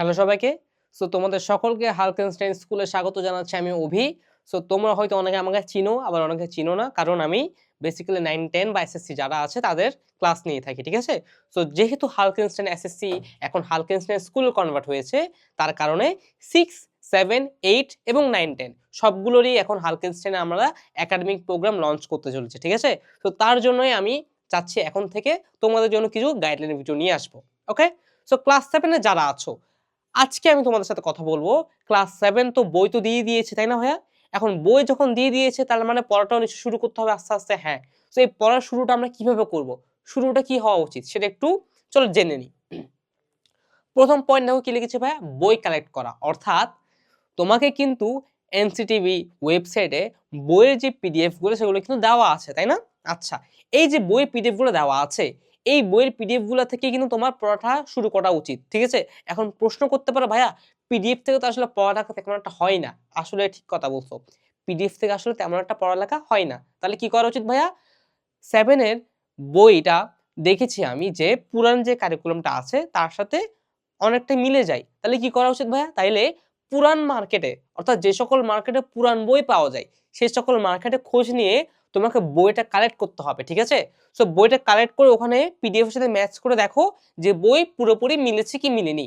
Hello সবাইকে। So তোমাদের সকলকে হালকেনস্টাইন স্কুলে স্বাগত জানাচ্ছি আমি অভি। সো তোমরা হয়তো অনেকে আমাকে চিনো, আবার অনেকে চিনো না, কারণ আমি বেসিক্যালি নাইন টেন বা এসএসসি যারা আছে, তাদের ক্লাস নিয়ে থাকি, ঠিক আছে? সো যেহেতু হালকেনস্টাইন এসএসসি এখন হালকেনস্টাইন স্কুল কনভার্ট হয়েছে, তার কারণে সিক্স সেভেন এইট এবং নাইন টেন সবগুলোরই এখন হালকেনস্টাইনে আমরা একাডেমিক প্রোগ্রাম লঞ্চ করতে চলেছে, ঠিক আছে? তো তার জন্যই আমি চাচ্ছি এখন থেকে তোমাদের জন্য কিছু গাইডলাইন ভিডিও নিয়ে আসব ওকে সো ক্লাস সেভেনে যারা আছো আজকে আমি তোমাদের সাথে কথা বলব। ক্লাস সেভেন তো বই তো দিয়ে দিয়েছে, তাই না ভাইয়া? এখন বই যখন দিয়ে দিয়েছে, তার মানে পড়াটাও নিশ্চয় শুরু করতে হবে আস্তে আস্তে হ্যাঁ। তো এই পড়ার শুরুটা আমরা কীভাবে করব? শুরুটা কি হওয়া উচিত সেটা একটু চলো জেনে নিই। প্রথম পয়েন্ট দেখো কি লিখেছে ভাইয়া? বই কালেক্ট করা। অর্থাৎ তোমাকে কিন্তু এনসিটিভি ওয়েবসাইটে বইয়ের যে পিডিএফগুলো, সেগুলো কিন্তু দেওয়া আছে, তাই না? আচ্ছা এই যে বইয়ের পিডিএফগুলো দেওয়া আছে এই বইয়ের পিডিএফগুলো থেকে কিন্তু তোমার পড়াটা শুরু করা উচিত, ঠিক আছে? এখন প্রশ্ন করতে পারো, ভাইয়া পিডিএফ থেকে তো আসলে পড়ালেখা তেমন একটা হয় না। আসলে ঠিক কথা বলছো। পিডিএফ থেকে আসলে তেমন একটা পড়ালেখা হয় না। তাহলে কি করা উচিত ভাইয়া? সেভেনের বইটা দেখেছি আমি যে পুরান যে কারিকুলামটা আছে, তার সাথে অনেকটা মিলে যায়। তাহলে কি করা উচিত ভাইয়া? তাইলে পুরান মার্কেটে অর্থাৎ যে সকল মার্কেটে পুরান বই পাওয়া যায় সেই সকল মার্কেটে খোঁজ নিয়ে তোমাকে বইটা কালেক্ট করতে হবে, ঠিক আছে? সো বইটা কালেক্ট করে ওখানে পিডিএফ এর সাথে ম্যাচ করে দেখো যে বই পুরোপুরি মিলেছে কি মিলেনি।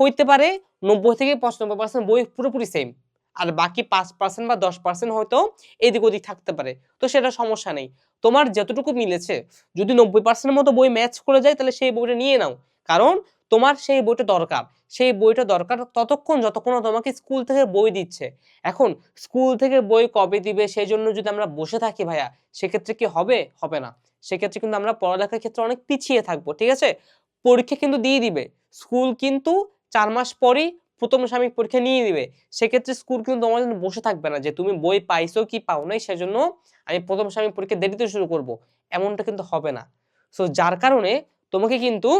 হইতে পারে নব্বই থেকে পঁচানব্বই পার্সেন্ট বই পুরোপুরি সেম আর বাকি পাঁচ পার্সেন্ট বা দশ পার্সেন্ট হয়তো এদিক ওদিক থাকতে পারে। তো সেটা সমস্যা নেই। তোমার যতটুকু মিলেছে, যদি নব্বই পার্সেন্টের মতো বই ম্যাচ করে যায়, তাহলে সেই বইটা নিয়ে নাও। কারণ তোমার সেই বইটা দরকার। সেই বইটা দরকার ততক্ষণ যতক্ষণ তোমাকে স্কুল থেকে বই দিচ্ছে। এখন স্কুল থেকে বই কবে দিবে সেই জন্য যদি আমরা বসে থাকি ভাইয়া, সেক্ষেত্রে কি হবে? হবে না। সেক্ষেত্রে কিন্তু আমরা পড়ালেখার ক্ষেত্রে অনেক পিছিয়ে থাকব, ঠিক আছে? পরীক্ষা কিন্তু দিয়ে দিবে। স্কুল কিন্তু চার মাস পরেই প্রথম সাময়িক পরীক্ষা নিয়ে দিবে সেক্ষেত্রে স্কুল কিন্তু তোমার জন্য বসে থাকবে না যে, তুমি বই পাইছো কি পাও নাই? সেজন্য আমি প্রথম সাময়িক পরীক্ষা দেরিতে শুরু করব। এমনটা কিন্তু হবে না। সো যার কারণে তোমাকে কিন্তু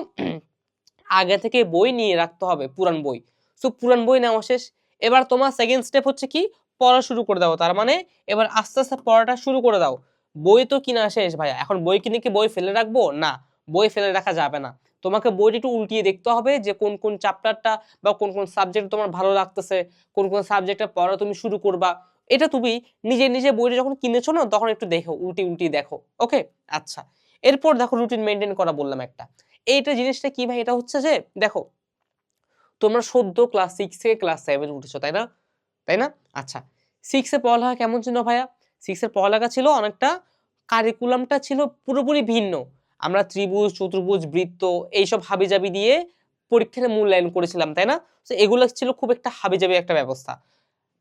আগে থেকে বই নিয়ে রাখতে হবে, পুরান বই। সো, পুরান বই নেওয়া শেষ। এবার তোমার সেকেন্ড স্টেপ হচ্ছে কি? পড়া শুরু করে দাও। তার মানে এবার আস্তে আস্তে পড়াটা শুরু করে দাও। বই তো কিনা শেষ ভাইয়া। এখন বই কিনে কি বই ফেলে রাখব? না, বই ফেলে রাখা যাবে না। তোমাকে বইটা একটু উল্টিয়ে দেখতে হবে যে কোন কোন চ্যাপ্টারটা বা কোন কোন সাবজেক্ট তোমার ভালো লাগতেছে, কোন কোন সাবজেক্টে পড়া তুমি শুরু করবা। এটা তুমি নিজে নিজে বইটা যখন কিনেছো না, তখন একটু দেখো উল্টি উল্টি দেখো। ওকে আচ্ছা। এরপর দেখো রুটিন মেনটেন করা বললাম একটা। এইটা জিনিসটা কি ভাই? এটা হচ্ছে যে, দেখো, তোমরা সদ্য ক্লাস সিক্স থেকে ক্লাস সেভেন উঠেছো, তাই না? তাই না? আচ্ছা সিক্সে পড়ালেখা কেমন ছিল ভাইয়া? সিক্সের পড়ালেখা ছিল অনেকটা কারিকুলামটা ছিল পুরোপুরি ভিন্ন। আমরা ত্রিভুজ, চতুর্ভুজ, বৃত্ত এইসব হাবিজাবি দিয়ে পরীক্ষার মূল্যায়ন করেছিলাম, তাই না? তো এগুলো ছিল খুব একটা হাবিজাবি একটা ব্যবস্থা।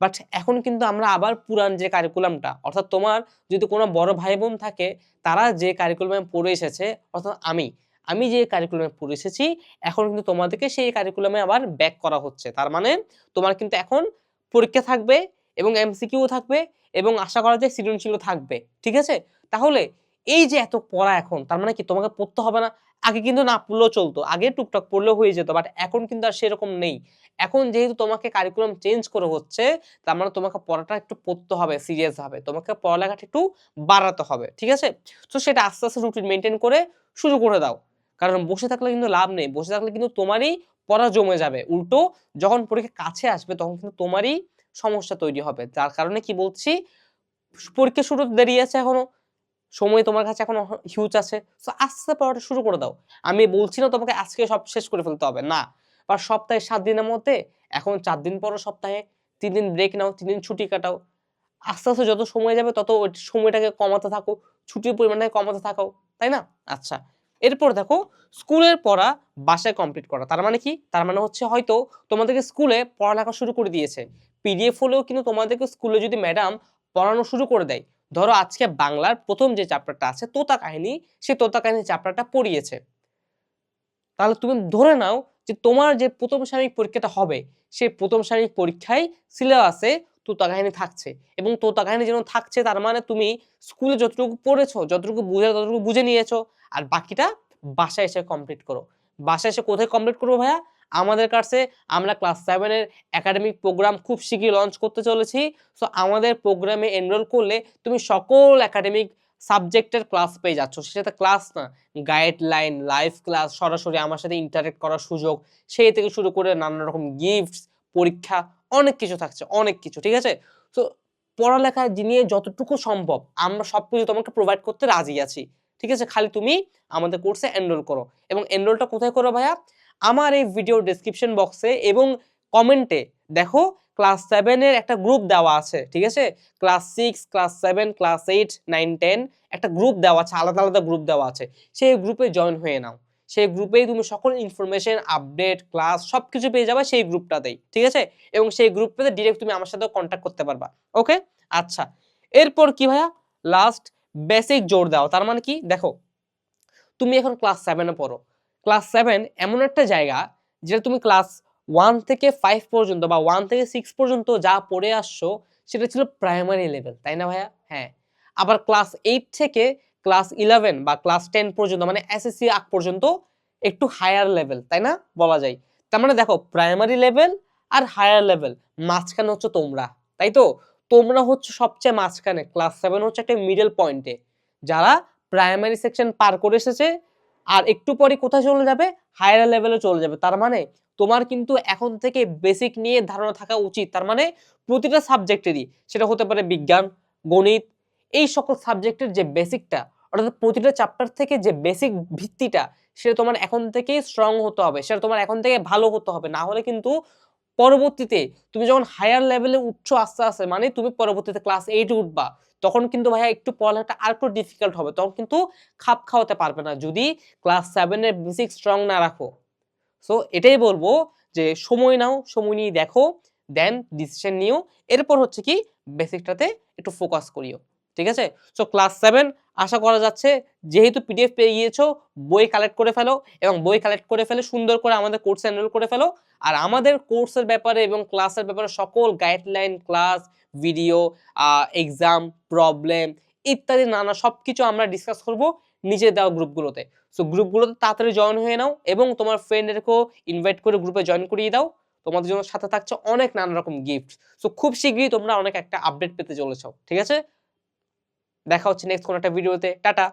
বাট এখন কিন্তু আমরা আবার পুরান যে কারিকুলামটা অর্থাৎ তোমার যদি কোনো বড় ভাই বোন থাকে, তারা যে কারিকুলামে পড়ে এসেছে, অর্থাৎ আমি আমি যে কারিকুলামে পড়ে এসেছি, এখন কিন্তু তোমাদেরকে সেই কারিকুলামে আবার ব্যাক করা হচ্ছে। তার মানে তোমার কিন্তু এখন পরীক্ষা থাকবে এবং এমসিকিউ থাকবে এবং আশা করা যায় সৃজনশীলও থাকবে। ঠিক আছে? তাহলে এই যে এত পড়া এখন, তার মানে কি তোমাকে পড়তে হবে না? আগে কিন্তু না পড়লেও চলতো, আগে টুকটাক পড়লেও হয়ে যেত বাট এখন কিন্তু আর সেরকম নেই। এখন যেহেতু তোমাকে কারিকুলাম চেঞ্জ করে হচ্ছে, তার মানে তোমাকে পড়াটা একটু পড়তে হবে সিরিয়াস হবে তোমাকে পড়ালেখাটা একটু বাড়াতে হবে, ঠিক আছে? তো সেটা আস্তে আস্তে রুটিন মেনটেন করে শুরু করে দাও। কারণ বসে থাকলে কিন্তু লাভ নেই, বসে থাকলে কিন্তু তোমারই পড়া জমে যাবে। উল্টো যখন পরীক্ষা কাছে আসবে তখন কিন্তু তোমারই সমস্যা তৈরি হবে। যার কারণে কি বলছি, পরীক্ষা শুরু দেরি আছে এখনও, সময় তোমার কাছে এখনও হিউজ আছে। তো আস্তে পড়াটা শুরু করে দাও। আমি বলছি না তোমাকে আজকে সব শেষ করে ফেলতে হবে, না। বা সপ্তাহে সাত দিনের মধ্যে, এখন চার দিন পরও সপ্তাহে, তিন দিন ব্রেক নাও, তিন দিন ছুটি কাটাও। আস্তে আস্তে যত সময় যাবে তত সময়টাকে কমাতে থাকো, ছুটির পরিমাণটাকে কমাতে থাকো, তাই না? আচ্ছা। এরপর দেখো, স্কুলের পড়া বাসায় কমপ্লিট করা। তার মানে কি? তার মানে হচ্ছে হয়তো তোমাদেরকে স্কুলে পড়ালেখা শুরু করে দিয়েছে। পিডিএফ হলেও কিন্তু তোমাদেরকে স্কুলে যদি ম্যাডাম পড়ানো শুরু করে দেয়, ধরো আজকে বাংলার প্রথম যে চ্যাপ্টারটা আছে, তোতা কাহিনী, সে তোতা কাহিনী চ্যাপ্টারটা পড়িয়েছে। তাহলে তুমি ধরে নাও যে তোমার যে প্রথম সাময়িক পরীক্ষাটা হবে সেই প্রথম সাময়িক পরীক্ষায় সিলেবাসে তোতা কাহিনী থাকছে। এবং তোতা কাহিনী যেন থাকছে, তার মানে তুমি স্কুলে যতটুকু পড়েছো, যতটুকু বুঝে, ততটুকু বুঝে নিয়েছো, আর বাকিটা বাসায় এসে কমপ্লিট করো। বাসায় এসে কোথায় কমপ্লিট করব ভাইয়া? আমাদের কাছে আমরা ক্লাস সেভেনের একাডেমিক প্রোগ্রাম খুব শীঘ্রই লঞ্চ করতে চলেছি। সো আমাদের প্রোগ্রামে এনরোল করলে তুমি সকল একাডেমিক সাবজেক্টের ক্লাস পেয়ে যাচ্ছ। সেটা ক্লাস না গাইডলাইন লাইভ ক্লাস সরাসরি আমার সাথে ইন্টারেক্ট করার সুযোগ, সেই থেকে শুরু করে নানা রকম গিফটস পরীক্ষা অনেক কিছু থাকছে, অনেক কিছু, ঠিক আছে? তো পড়ালেখা নিয়ে যতটুকু সম্ভব আমরা সব কিছু তোমাকে প্রোভাইড করতে রাজি আছি, ঠিক আছে? খালি তুমি আমাদের কোর্সে এনরোল করো। এবং এনরোলটা কোথায় করো ভাইয়া? আমার এই ভিডিও ডেসক্রিপশন বক্সে এবং কমেন্টে দেখো ক্লাস সেভেনের একটা গ্রুপ দেওয়া আছে, ঠিক আছে? Class six class seven class eight nine ten একটা গ্রুপ দেওয়া আছে, আলাদা আলাদা গ্রুপ দেওয়া আছে। সেই গ্রুপে জয়েন হয়ে নাও। সেই গ্রুপেই তুমি সকল ইনফরমেশন আপডেট ক্লাস সব কিছু পেয়ে যাবে সেই গ্রুপটাতেই, ঠিক আছে? এবং সেই গ্রুপটাতে ডিরেক্ট তুমি আমার সাথে কন্ট্যাক্ট করতে পারবা ওকে আচ্ছা এরপর কি ভাইয়া? লাস্ট বেসিক জোর দাও, তার মানে কি? দেখো, তুমি এখন ক্লাস সেভেনে পড়ো। ক্লাস সেভেন এমন একটা জায়গা যেটা তুমি ক্লাস ওয়ান থেকে ফাইভ পর্যন্ত বা ওয়ান থেকে সিক্স পর্যন্ত যা পড়ে আসছো, সেটা ছিল প্রাইমারি লেভেল তাই না ভাইয়া? হ্যাঁ। আবার ক্লাস এইট থেকে ক্লাস ইলেভেন বা ক্লাস টেন পর্যন্ত মানে এসএসসি আগ পর্যন্ত একটু হায়ার লেভেল তাই না? বলা যায়। তার মানে দেখো প্রাইমারি লেভেল আর হায়ার লেভেল মাঝখানে হচ্ছে তোমরা, তাই তো? তোমরা হচ্ছে সবচেয়ে মাঝখানে ক্লাস সেভেন হচ্ছে একটা মিডল পয়েন্টে যারা প্রাইমারি সেকশন পার করে এসেছে আর একটু পরে কোথায় চলে যাবে? হায়ার লেভেলে চলে যাবে। তার মানে তোমার কিন্তু এখন থেকে বেসিক নিয়ে ধারণা থাকা উচিত। তার মানে প্রতিটা সাবজেক্টেরই সেটা হতে পারে বিজ্ঞান, গণিত এই সকল সাবজেক্টের যে বেসিকটা অর্থাৎ প্রতিটা চ্যাপ্টার থেকে যে বেসিক ভিত্তিটা, সেটা তোমার এখন থেকেই স্ট্রং হতে হবে, সেটা তোমার এখন থেকে ভালো হতে হবে। না হলে কিন্তু পরবর্তীতে তুমি যখন হায়ার লেভেলে উঠছো আস্তে আস্তে মানে তুমি পরবর্তীতে ক্লাস এইটে উঠবা, তখন কিন্তু ভাইয়া একটু পড়ালেখাটা আর একটু ডিফিকাল্ট হবে, তখন কিন্তু খাপ খাওয়াতে পারবে না। যদি ক্লাস সেভেনের বেসিক স্ট্রং না রাখো সো এটাই বলব যে সময় নাও, সময় নিয়ে দেখো দেন ডিসিশন নিও। এরপর হচ্ছে কি বেসিকটাতে একটু ফোকাস করিও। ঠিক আছে? সো ক্লাস সেভেন আশা করা যাচ্ছে যেহেতু পিডিএফ পেয়ে গিয়েছো, বই কালেক্ট করে ফেলো এবং বই কালেক্ট করে ফেলে, সুন্দর করে আমাদের কোর্সে এনরোল করে ফেলো। আর আমাদের কোর্সের ব্যাপারে এবং ক্লাসের ব্যাপারে সকল guideline class video exam problem ইত্যাদি নানা সব কিছু আমরা ডিসকাস করব নিচে দেওয়া গ্রুপগুলোতে সো গ্রুপগুলোতে তাড়াতাড়ি জয়েন হয়ে নাও এবং তোমার ফ্রেন্ডদেরকেও ইনভাইট করে গ্রুপে জয়েন করিয়ে দাও। তোমাদের জন্য সাথে থাকছে অনেক নানা রকম গিফট সো খুব শীঘ্রই তোমরা অনেক একটা আপডেট পেতে চলেছো, ঠিক আছে? দেখা হচ্ছে নেক্সট কোনো একটা ভিডিওতে টাটা!